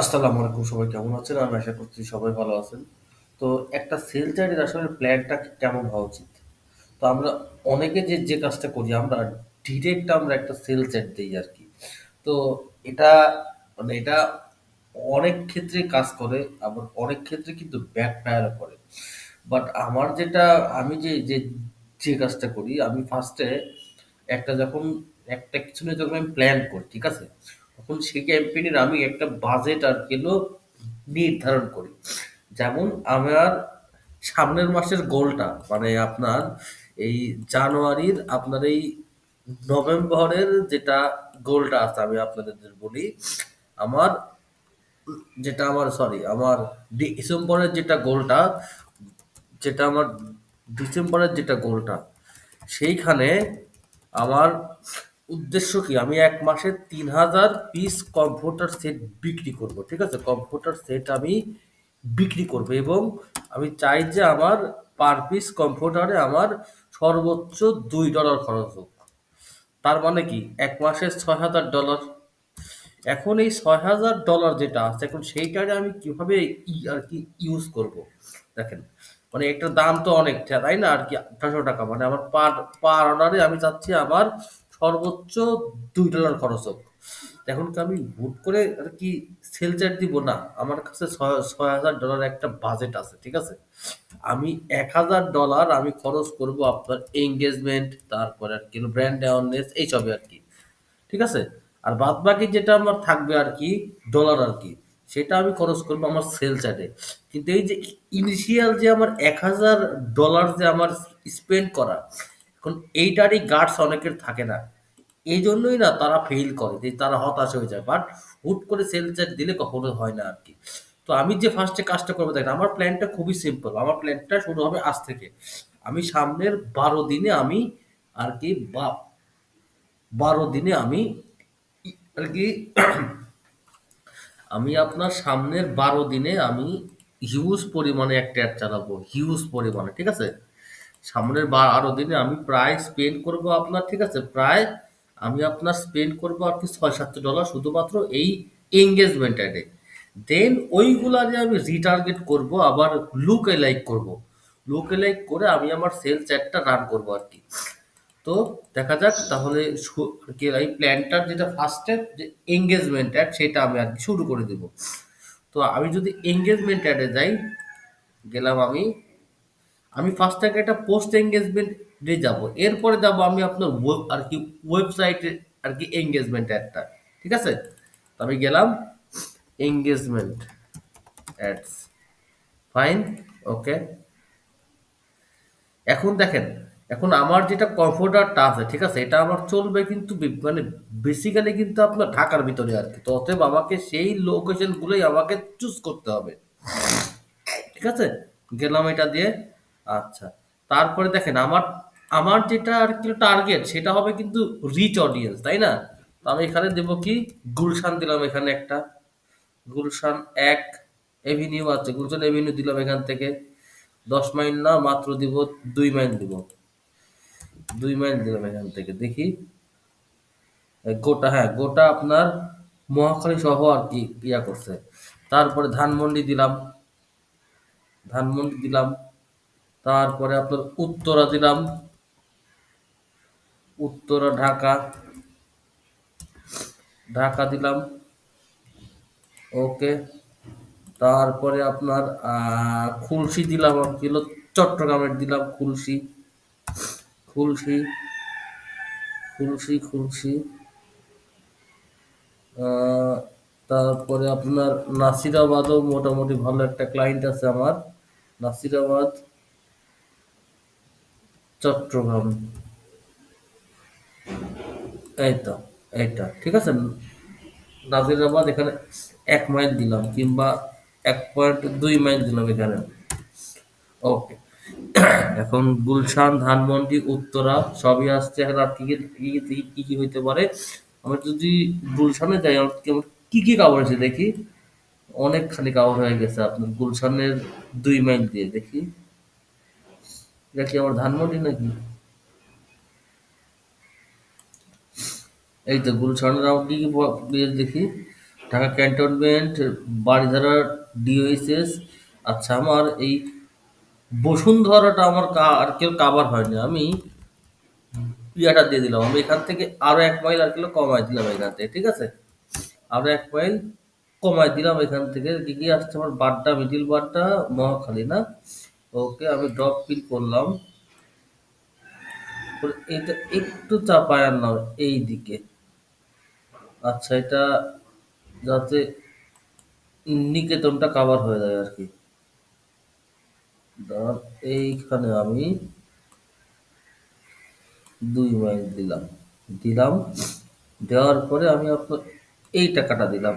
আসসালামু আলাইকুম সবাই কেমন আছেন? আমি আশা করছি সবাই ভালো আছেন। তো একটা সেল চার্টের আসলে প্ল্যানটা কেমন হওয়া উচিত? তো আমরা অনেকে যে, যে কাজটা করি আমরা ডিরেক্ট আমরা একটা সেল চ্যাট দেই আরকি। তো এটা মানে এটা অনেক ক্ষেত্রে কাজ করে আবার অনেক ক্ষেত্রে কিন্তু ব্যাকফায়ার ও করে। বাট আমার যেটা আমি যে, যে, যে কাজটা করি আমি ফার্স্ট একটা যখন একটা কিছু নিয়ে যখন আমি প্ল্যান করি, ঠিক আছে? তখন সেই ক্যাম্পেইন এর আমি একটা বাজেট আর হলো নির্ধারণ করি। যেমন আমার সামনের মাসের গোলটা মানে আপনার এই জানুয়ারির আপনার এই নভেম্বরের যেটা গোলটা আছে, আমি আপনাদের বলি। আমার যেটা আমার সরি আমার ডিসেম্বরের যেটা গোলটা যেটা আমার ডিসেম্বরের যেটা গোলটা সেইখানে আমার উদ্দেশ্য কি? আমি এক মাসে তিন হাজার পিস কম্পিউটার সেট বিক্রি করব, ঠিক আছে? কম্পিউটার সেট আমি বিক্রি করব এবং আমি চাই যে আমার পার পিস কম্পিউটারে আমার সর্বোচ্চ দুই ডলার খরচ হোক। তার মানে কি? এক মাসে ছয় হাজার ডলার এখন এই ছয় হাজার ডলার যেটা আছে, এখন সেইটারে আমি কীভাবে ই আর কি ইউজ করব? দেখেন মানে এটার দাম তো অনেকটা, তাই না? আর কি আঠারোশো টাকা মানে আমার পার পার অর্ডারে আমি চাচ্ছি আমার সর্বোচ্চ দুই ডলার খরচ হোক। এখন কি আমি হুট করে আর কি সেল চার্জ দিব? না, আমার কাছে ছয় হাজার ডলার একটা বাজেট আছে, ঠিক আছে? আমি এক হাজার ডলার আমি খরচ করব আপনার এঙ্গেজমেন্ট তারপরে আর কি ব্র্যান্ড অ্যাওয়ারনেস এইসবে আর কি, ঠিক আছে? আর বাদ বাকি যেটা আমার থাকবে আর কি ডলার আর কি, সেটা আমি খরচ করব আমার সেল চ্যাটে কিন্তু এই যে ইনিশিয়াল যে আমার এক হাজার ডলার যে আমার স্পেন্ড করা এখন এইটারই গার্ডস অনেকের থাকে না। এই জন্যই না তারা ফেল করে, যে তারা হতাশ হয়ে যায়। বাট হুট করে সেল চ্যাট দিলে কখনো হয় না আর কি তো আমি যে ফার্স্টে কাজটা করব, দেখেন আমার প্ল্যানটা খুবই সিম্পল আমার প্ল্যানটা শুরু হবে আজ থেকে। আমি সামনের বারো দিনে আমি আর কি বা, বারো দিনে আমি আর কি আমি আপনার সামনের বারো দিনে আমি হিউজ পরিমাণে একটা অ্যাড চালাবো। হিউজ পরিমাণে, ঠিক আছে? সামনের বারো দিনে আমি প্রায় স্পেন্ড করব আপনার, ঠিক আছে? প্রায় আমি আপনার স্পেন্ড করব আর কি ছয় সাতশো ডলার শুধুমাত্র এই এঙ্গেজমেন্ট অ্যাডে দেন ওইগুলারে আমি রিটার্গেট করব, আবার লুক এ লাইক করব। লুক লাইক করে আমি আমার সেলস অ্যাডটা রান করব আর কি। তো দেখা যাক, তাহলে এই প্ল্যানটার যেটা ফার্স্ট স্টেপ যে এঙ্গেজমেন্ট অ্যাড সেটা আমি আর কি শুরু করে দেব। তো আমি যদি এঙ্গেজমেন্ট অ্যাডে যাই, গেলাম আমি আমি ফার্স্ট আগে একটা পোস্ট এঙ্গেজমেন্ট ডে যাব। এরপরে যাব আমি আপনার ওয়েব আর কি ওয়েবসাইটে আর কি এঙ্গেজমেন্ট অ্যাডটা ঠিক আছে? তো আমি গেলাম এঙ্গেজমেন্ট অ্যাডস ফাইন ওকে এখন দেখেন, এখন আমার যেটা কম্পিউটারটা আছে, ঠিক আছে? এটা আমার চলবে কিন্তু মানে বেসিক্যালি কিন্তু আপনার ঢাকার ভিতরে আর কি। তো অতএব আমাকে সেই লোকেশনগুলোই আমাকে চুজ করতে হবে। ঠিক আছে? গেলাম এটা দিয়ে। আচ্ছা। তারপরে দেখেন, আমার আমার যেটা আর কি টার্গেট সেটা হবে কিন্তু রিচ অডিয়েন্স তাই না? তো আমি এখানে দেবো কি? গুলশান দিলাম এখানে একটা। গুলশান এক এভিনিউ আছে। গুলশান এভিনিউ দিলাম এখান থেকে। দশ মাইল না, মাত্র দিব দুই মাইল দিব। দুই মাইল দিলাম এখান থেকে। দেখি। গোটা হ্যাঁ গোটা আপনার মহাখালী সহ আর কি ইয়া করছে। তারপরে ধানমন্ডি দিলাম। ধানমন্ডি দিলাম। তারপরে আপনার উত্তরা দিলাম। উত্তরা ঢাকা। ঢাকা দিলাম। ওকে। তারপরে আপনার খুলসি দিলাম হলো? চট্টগ্রামের দিলাম খুলশি। খুলশি খুলশি আহ, তারপরে আপনার নাসিরাবাদও মোটামুটি ভালো একটা ক্লায়েন্ট আছে আমার। নাসিরাবাদ। চট্টগ্রাম। এই তো এইটা ঠিক আছে? নাসিরাবাদ এখানে এক মাইল দিলাম, কিংবা এক পয়েন্ট দুই মাইল দিলাম এখানে। ওকে। এখন গুলশান, ধানমন্ডি, উত্তরা, সবই আসছে। এখন আর কি কি কি হইতে পারে? আমরা যদি গুলশানে যাই, আমার কি কি কি কাভার আছে দেখি? অনেকখানি কাভার হয়ে গেছে আপনার গুলশানের দুই মাইল দিয়ে, দেখি। এটা কি আমার ধানমন্ডি নাকি? এই তো গুলশান দিয়ে দেখি, ঢাকা ক্যান্টনমেন্ট, বারিধারা ডিওএসএস আচ্ছা আমার এই বসুন্ধরাটা আমার আর কেউ কাবার হয়নি। আমি ইয়াটা দিয়ে দিলাম। আমি এখান থেকে আরও এক মাইল আর কিলো কমাই দিলাম এখান থেকে, ঠিক আছে? আরও এক মাইল কমাই দিলাম এখান থেকে। কি কি আসছে আমার বারটা মিডিল বারটা মহাখালী, না? ওকে আমি ড্রপ পিন করলাম। এটা একটু চাপায় আনলাম এই দিকে। আচ্ছা এটা যাতে নিকেতনটা কাভার হয়ে যায় আর কি। এইখানে আমি দুই মাইল দিলাম। দিলাম, দেওয়ার পরে আমি আপনার এই টাকাটা দিলাম।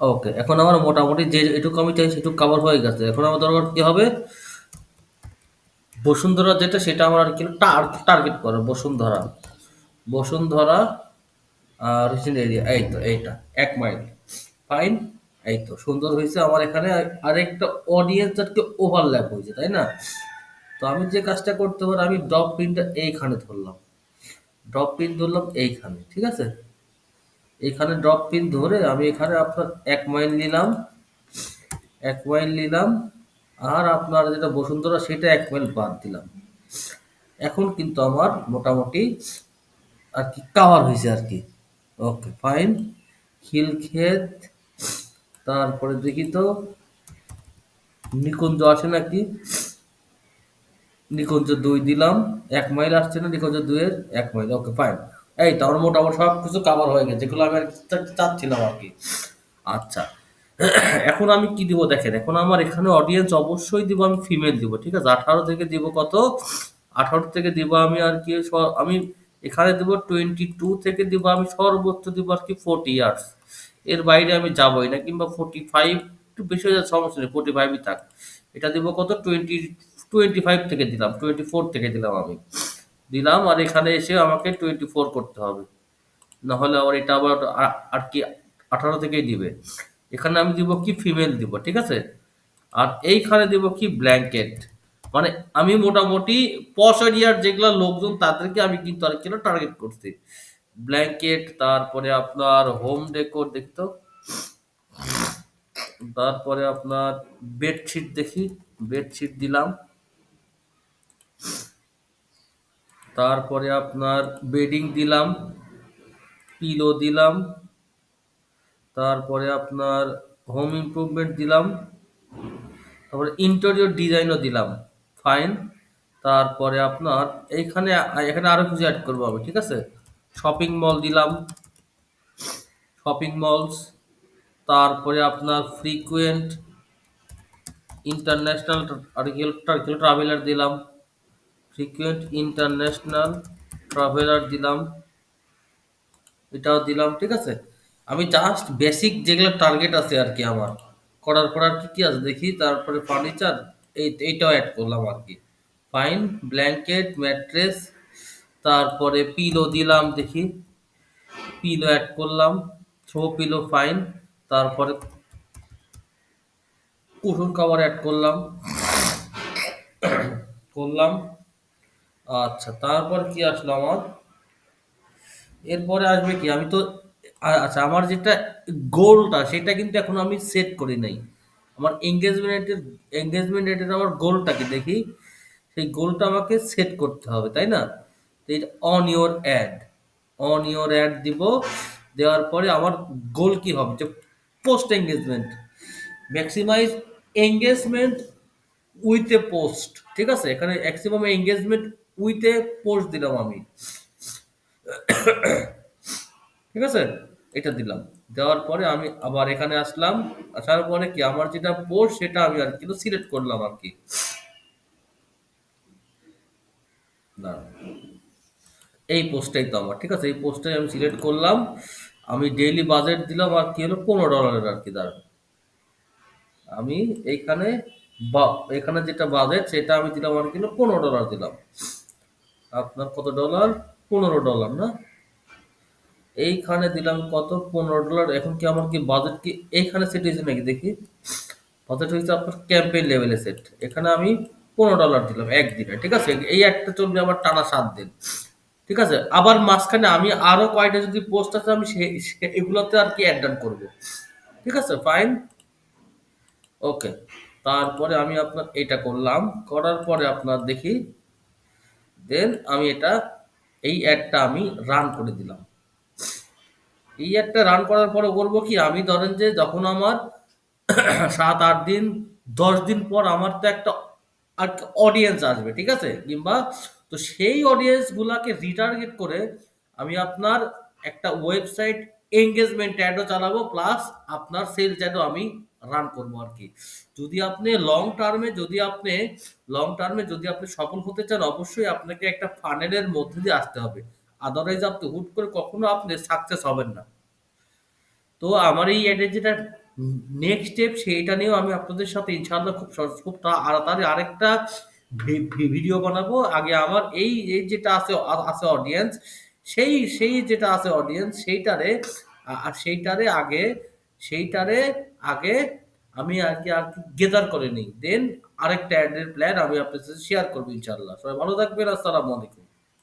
ওকে এখন আমার মোটামুটি যে এটুকু আমি চাই সেটুকু কাভার হয়ে গেছে। এখন আমার দরকার কি হবে? বসুন্ধরা যেটা সেটা আমার আর কি টার্গেট করে বসুন্ধরা। বসুন্ধরা আর রিসেন্ট এরিয়া, এই তো, এইটা, এক মাইল ফাইন এই তো, সুন্দর হয়েছে আমার এখানে। আরেকটা অডিয়েন্স আজকে ওভারল্যাপ হয়েছে, তাই না? তো আমি যে কাজটা করতে পারি, আমি ড্রপ পিনটা এইখানে ধরলাম। ড্রপ পিন ধরলাম এইখানে, ঠিক আছে? এইখানে ড্রপ পিন ধরে আমি এখানে আপনার এক মাইল নিলাম, এক মাইল নিলাম, আর আপনার যেটা বসুন্ধরা সেটা এক মাইল বাদ দিলাম। এখন কিন্তু আমার মোটামুটি আর কি কাভার হয়েছে আর কি। ওকে ফাইন খিলক্ষেত তারপরে দেখি তো, নিকুঞ্জ আছে নাকি? নিকুঞ্জ দুই দিলাম, এক মাইল আসছে না, নিকুঞ্জ দুইয়ের এক মাইল ওকে ফাইন এই তো আমার মোটামুটি সব কিছু কাভার হয়ে গেছে। যেগুলো আমি চাচ্ছিলাম আর কি। আচ্ছা। এখন আমি কি দিব দেখেন, এখন আমার এখানে অডিয়েন্স অবশ্যই দিব, আমি ফিমেল দিব, ঠিক আছে? আঠারো থেকে দিব কত? আঠারো থেকে দিব আমি আর কি আমি এখানে দিব টোয়েন্টি টু থেকে দিব আমি সর্বোচ্চ দিব আর কি ফোর্টি ইয়ার্স এর বাইরে আমি যাবই না, কিংবা ফোর্টি ফাইভ একটু বেশি হয়ে যাচ্ছে সমস্যা নেই ফোর্টি ফাইভই থাক। এটা দিব কত? টোয়েন্টি টোয়েন্টি ফাইভ থেকে দিলাম টোয়েন্টি ফোর থেকে দিলাম আমি। দিলাম আর এখানে এসে আমাকে টোয়েন্টি ফোর করতে হবে। না হলে আবার এটা আবার আর কি আঠারো থেকেই দিবে। এখানে আমি দিব কি ফিমেল দিব, ঠিক আছে? আর এইখানে দিব কি ব্ল্যাঙ্কেট মানে আমি মোটামুটি পশ এরিয়ার যেগুলো লোকজন তাদেরকে আমি কিন্তু আর কি টার্গেট করছি। ব্ল্যাঙ্কেট তারপরে আপনার হোম ডেকোর দেখতো। তারপরে আপনার বেডশিট দেখি। বেডশিট দিলাম। তারপরে আপনার বেডিং দিলাম পিলো দিলাম, তারপরে আপনার হোম ইমপ্রুভমেন্ট দিলাম, তারপরে ইন্টেরিয়র ডিজাইনও দিলাম ফাইন তারপরে আপনার এইখানে এখানে আরও কিছু অ্যাড করব আমি, ঠিক আছে? শপিং মল দিলাম শপিং মলস তারপরে আপনার ফ্রিকুয়েন্ট ইন্টারন্যাশনাল ট্রাভেলার দিলাম। ফ্রিকুয়েন্ট ইন্টারন্যাশনাল ট্রাভেলার দিলাম। এটাও দিলাম, ঠিক আছে? আমি জাস্ট বেসিক যেগুলো টার্গেট আছে আর কি আমার, করার পর আর কি কি আছে দেখি, তারপরে ফার্নিচার এই, এইটাও অ্যাড করলাম আর কি ফাইন ব্ল্যাঙ্কেট ম্যাট্রেস তারপরে পিলো দিলাম দেখি। পিলো অ্যাড করলাম থ্রো পিলো ফাইন তারপরে কুশন কভার অ্যাড করলাম। করলাম। আচ্ছা তারপর কি আসলো আমার? এরপরে আসবে কি? আমি তো আচ্ছা আমার যেটা গোলটা সেটা কিন্তু এখন আমি সেট করি নাই। আমার এঙ্গেজমেন্টের এঙ্গেজমেন্ট রেটের আমার গোলটাকে দেখি? সেই গোলটা আমাকে সেট করতে হবে, তাই না? On your ad on your ad দিব। দেওয়ার পরে আমার গোল কি হবে? যে post engagement maximize engagement with a post ঠিক আছে? এখানে maximum engagement with a post দিলাম আমি। ঠিক আছে? এটা দিলাম। দেওয়ার পরে আমি আবার এখানে আসলাম। আসার পরে কি আমার যেটা পোস্ট সেটা আমি আর কিন্তু সিলেক্ট করলাম আর কি। না এই পোস্টটাই তো আমার। ঠিক আছে? এই পোস্টটাই আমি সিলেক্ট করলাম। আমি ডেইলি বাজেট দিলাম আর কি হলো পনেরো ডলারের আর কি দাঁড়ান আমি এইখানে বা এখানে যেটা বাজেট সেটা আমি দিলাম আর কি হলো পনেরো ডলার দিলাম। আপনার কত ডলার? পনেরো ডলার, না? এইখানে দিলাম কত? পনেরো ডলার। এখন কি আমার কি বাজেট কি এইখানে সেট হয়েছে নাকি? দেখি। বাজেট হয়েছে আপনার ক্যাম্পেইন লেভেলে সেট এখানে আমি পনেরো ডলার দিলাম একদিনে, ঠিক আছে? এই একটা চলবে আমার টানা সাত দিন, ঠিক আছে? আবার মাঝখানে আমি আরও কয়টা যদি পোস্ট আছে, আমি এগুলোতে আর কি অ্যাড করব, ঠিক আছে? ফাইন ওকে তারপরে আমি আপনার এটা করলাম। করার পরে আপনার দেখি দেন আমি এটা, এই অ্যাডটা আমি রান করে দিলাম। এই অ্যাডটা রান করার পরে বলব কি, আমি ধরেন যে যখন আমার সাত আট দিন, দশ দিন পর আমার তো একটা অডিয়েন্স আসবে, ঠিক আছে? কিংবা তো সেই অডিয়েন্সগুলোকে রিটার্গেট করে আমি আপনার একটা ওয়েবসাইট এঙ্গেজমেন্ট অ্যাডও চালাবো প্লাস আপনার সেলস অ্যাডও আমি রান করব আর কি। যদি আপনি লং টার্মে যদি আপনি লং টার্মে যদি আপনি সফল হতে চান, অবশ্যই আপনাকে একটা ফানেলের মধ্যে দিয়ে আসতে হবে। আদারওয়াইজ আপনি হুট করে কখনো আপনি সাকসেস হবেন না। তো আমার এই অ্যাডের যেটা নেক্সট স্টেপ সেইটা নিয়েও আমি আপনাদের সাথে ইনশাআল্লাহ খুব খুব তাড়াতাড়ি আরেকটা ভিডিও বানাবো। আগে আমার এই এই যেটা আছে আছে অডিয়েন্স সেই সেই যেটা আছে অডিয়েন্স সেইটারে আর সেইটারে আগে, সেইটারে আগে আমি আর কি আর কি গেদার করে নিই। দেন আরেকটা অ্যাডের প্ল্যান আমি আপনার সাথে শেয়ার করব ইনশাল্লাহ সবাই ভালো থাকবেন, আসসালামু আলাইকুম।